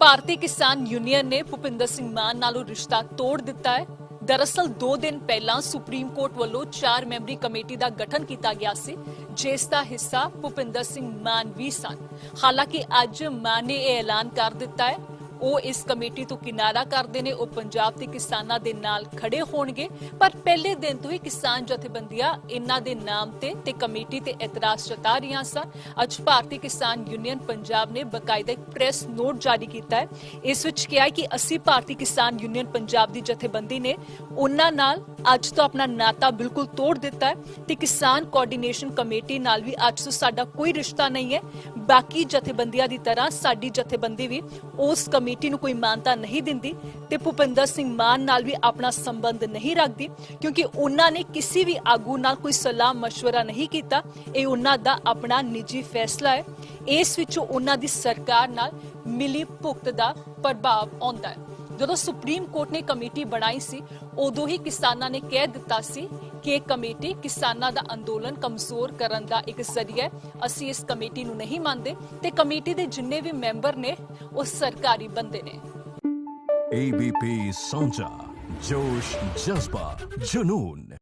ਭਾਰਤੀ ਕਿਸਾਨ ਯੂਨੀਅਨ ਨੇ ਭੁਪਿੰਦਰ ਸਿੰਘ ਮਾਨ ਨਾਲੋਂ ਰਿਸ਼ਤਾ ਤੋੜ ਦਿੱਤਾ ਹੈ। ਦਰਅਸਲ 2 ਦਿਨ ਪਹਿਲਾਂ ਸੁਪਰੀਮ ਕੋਰਟ ਵੱਲੋਂ 4 ਮੈਂਬਰੀ ਕਮੇਟੀ ਦਾ ਗਠਨ ਕੀਤਾ ਗਿਆ ਸੀ, ਜਿਸ ਦਾ ਹਿੱਸਾ ਭੁਪਿੰਦਰ ਸਿੰਘ ਮਾਨ ਵੀ ਸਨ। ਹਾਲਾਂਕਿ, ਅੱਜ ਮਾਨ ਨੇ ਇਹ ਐਲਾਨ ਕਰ ਦਿੱਤਾ ਹੈ ਉਹ ਇਸ ਕਮੇਟੀ ਤੋਂ ਕਿਨਾਰਾ ਕਰਦੇ ਨੇ, ਉਹ ਪੰਜਾਬ ਦੇ ਕਿਸਾਨਾਂ ਦੇ ਨਾਲ ਖੜੇ ਹੋਣਗੇ। ਪਰ ਪਹਿਲੇ ਦਿਨ ਤੋਂ ਹੀ ਕਿਸਾਨ ਜਥੇਬੰਦੀਆਂ ਇਹਨਾਂ ਦੇ ਨਾਮ ਤੇ ਤੇ ਕਮੇਟੀ ਤੇ ਇਤਰਾਜ਼ ਜਤਾ ਰਹੀਆਂ ਸਨ। ਅੱਜ ਭਾਰਤੀ ਕਿਸਾਨ ਯੂਨੀਅਨ ਪੰਜਾਬ ਨੇ ਬਕਾਇਦਾ ਇੱਕ ਪ੍ਰੈਸ ਨੋਟ ਜਾਰੀ ਕੀਤਾ ਹੈ। ਇਸ ਵਿੱਚ ਕਿਹਾ ਹੈ ਕਿ ਅਸੀਂ ਭਾਰਤੀ ਕਿਸਾਨ ਯੂਨੀਅਨ ਪੰਜਾਬ ਦੀ ਜਥੇਬੰਦੀ ਨੇ ਉਹਨਾਂ ਨਾਲ ਅੱਜ ਤੋਂ ਆਪਣਾ ਨਾਤਾ ਬਿਲਕੁਲ ਤੋੜ ਦਿੱਤਾ ਹੈ ਤੇ ਕਿਸਾਨ ਕੋਆਰਡੀਨੇਸ਼ਨ ਕਮੇਟੀ ਨਾਲ ਵੀ ਅੱਜ ਤੋਂ ਸਾਡਾ ਕੋਈ ਰਿਸ਼ਤਾ ਨਹੀਂ ਹੈ। ਬਾਕੀ ਜਥੇਬੰਦੀਆਂ ਦੀ ਤਰ੍ਹਾਂ ਸਾਡੀ ਜਥੇਬੰਦੀ ਵੀ ਉਸ ਕਮੇਟੀ ਨੂੰ ਕੋਈ ਮਾਨਤਾ ਨਹੀਂ ਦਿੰਦੀ ਤੇ ਭੁਪਿੰਦਰ ਸਿੰਘ ਮਾਨ ਨਾਲ ਵੀ ਆਪਣਾ ਸੰਬੰਧ ਨਹੀਂ ਰੱਖਦੀ ਕਿਉਂਕਿ ਉਹਨਾਂ ਨੇ ਕਿਸੇ ਵੀ ਆਗੂ ਨਾਲ ਕੋਈ ਸਲਾਹ مشورہ ਨਹੀਂ ਕੀਤਾ ਇਹ ਉਹਨਾਂ ਦਾ ਆਪਣਾ ਨਿੱਜੀ ਫੈਸਲਾ ਹੈ ਇਸ ਵਿੱਚੋਂ ਉਹਨਾਂ ਦੀ ਸਰਕਾਰ ਨਾਲ ਮਿਲੀ ਭੁਗਤ ਦਾ ਪ੍ਰਭਾਵ ਆਉਂਦਾ ਹੈ ਜਦੋਂ ਸੁਪਰੀਮ ਕੋਰਟ ਨੇ ਕਮੇਟੀ ਬਣਾਈ ਸੀ, ਉਦੋਂ ਹੀ ਕਿਸਾਨਾਂ ਨੇ ਕਹਿ ਦਿੱਤਾ ਸੀ ਕਿ ਇਹ ਕਮੇਟੀ ਕਿਸਾਨਾਂ ਦਾ ਅੰਦੋਲਨ ਕਮਜ਼ੋਰ ਕਰਨ ਦਾ ਇੱਕ ਜ਼ਰੀਆ ਅਸੀਂ ਇਸ ਕਮੇਟੀ ਨੂੰ ਨਹੀਂ ਮੰਨਦੇ ਤੇ ਕਮੇਟੀ ਦੇ ਜਿੰਨੇ ਵੀ ਮੈਂਬਰ ਨੇ, ਉਹ ਸਰਕਾਰੀ ਬੰਦੇ ਨੇ। ABP ਸੌਂਚਾ ਜੋਸ਼, ਜਜ਼ਬਾ, ਜਨੂਨ।